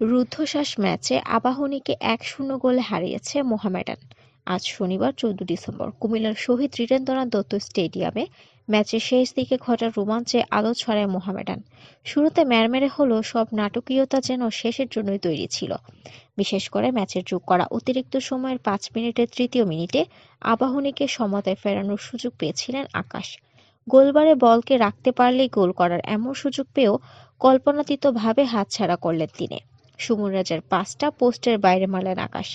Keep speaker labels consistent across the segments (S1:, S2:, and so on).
S1: রুদ্ধশ্বাস ম্যাচে আবাহনীকে এক শূন্য গোলে হারিয়েছে মোহামেডান। আজ শনিবার, চৌদ্দ ডিসেম্বর, কুমিল্লার শহীদ নীরেন্দ্রনাথ দত্ত স্টেডিয়ামে ম্যাচের শেষ দিকে ঘটা রোমাঞ্চে আলো ছড়ায় মোহামেডান। শুরুতে ম্যারমেরে হলেও সব নাটকীয়তা যেন শেষের জন্যই তৈরি ছিল। বিশেষ করে ম্যাচের যোগ করা অতিরিক্ত সময়ের পাঁচ মিনিটের তৃতীয় মিনিটে আবাহনীকে সমতায় ফেরানোর সুযোগ পেয়েছিলেন আকাশ। গোলবারে বলকে রাখতে পারলেই গোল করার এমন সুযোগ পেয়েও কল্পনাতীতভাবে হাতছাড়া করলেন তিনি। সুমন রাজার পাঁচটা পোস্টের বাইরে মারলেন আকাশ।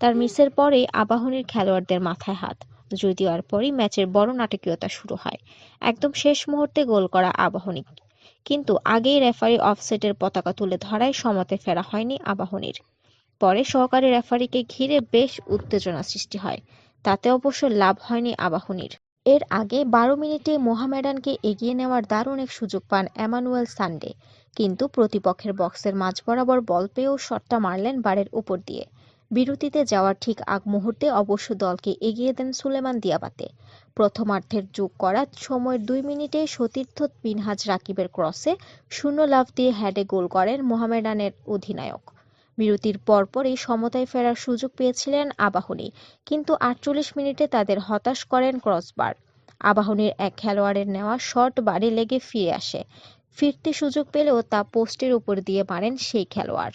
S1: তার মিসের পরেই আবাহনীর খেলোয়াড়দের মাথায় হাত, যদিও আর পরই ম্যাচের বড় নাটকীয়তা শুরু হয়। একদম শেষ মুহূর্তে গোল করা আবাহনী। কিন্তু আগেই রেফারি অফসেটের পতাকা তুলে ধরায় সমতে ফেরা হয়নি আবাহনীর। পরে সহকারী রেফারিকে ঘিরে বেশ উত্তেজনা সৃষ্টি হয়। তাতে অবশ্য লাভ হয়নি আবাহনীর। এর আগে বারো মিনিটে মোহামেডানকে এগিয়ে নেওয়ার দারুণ এক সুযোগ পান এমানুয়েল সানডে। কিন্তু প্রতিপক্ষের বক্সের মাঝ বরাবর বল পেয়েও শটটা মারলেন বারের উপর দিয়ে। বিরতিতে যাওয়ার ঠিক আগ মুহূর্তে অবশ্য দলকে এগিয়ে দেন সুলেমান দিয়াবাতে। প্রথমার্ধের যোগ করা সময়ের দুই মিনিটে সতীর্থ বিনহাজ রাকিবের ক্রসে শূন্য লাভ দিয়ে হেডে গোল করেন মোহামেডানের অধিনায়ক। বিরতির পরপরই সমতায় ফেরার সুযোগ পেয়েছিলেন আবাহনী, কিন্তু আটচল্লিশ মিনিটে তাদের হতাশ করেন ক্রসবার। আবাহনীর এক খেলোয়াড়ের নেওয়া শট বাড়ি লেগে ফিরে আসে। ফিরতে সুযোগ পেলেও তা পোস্টের উপর দিয়ে মারেন সেই খেলোয়াড়।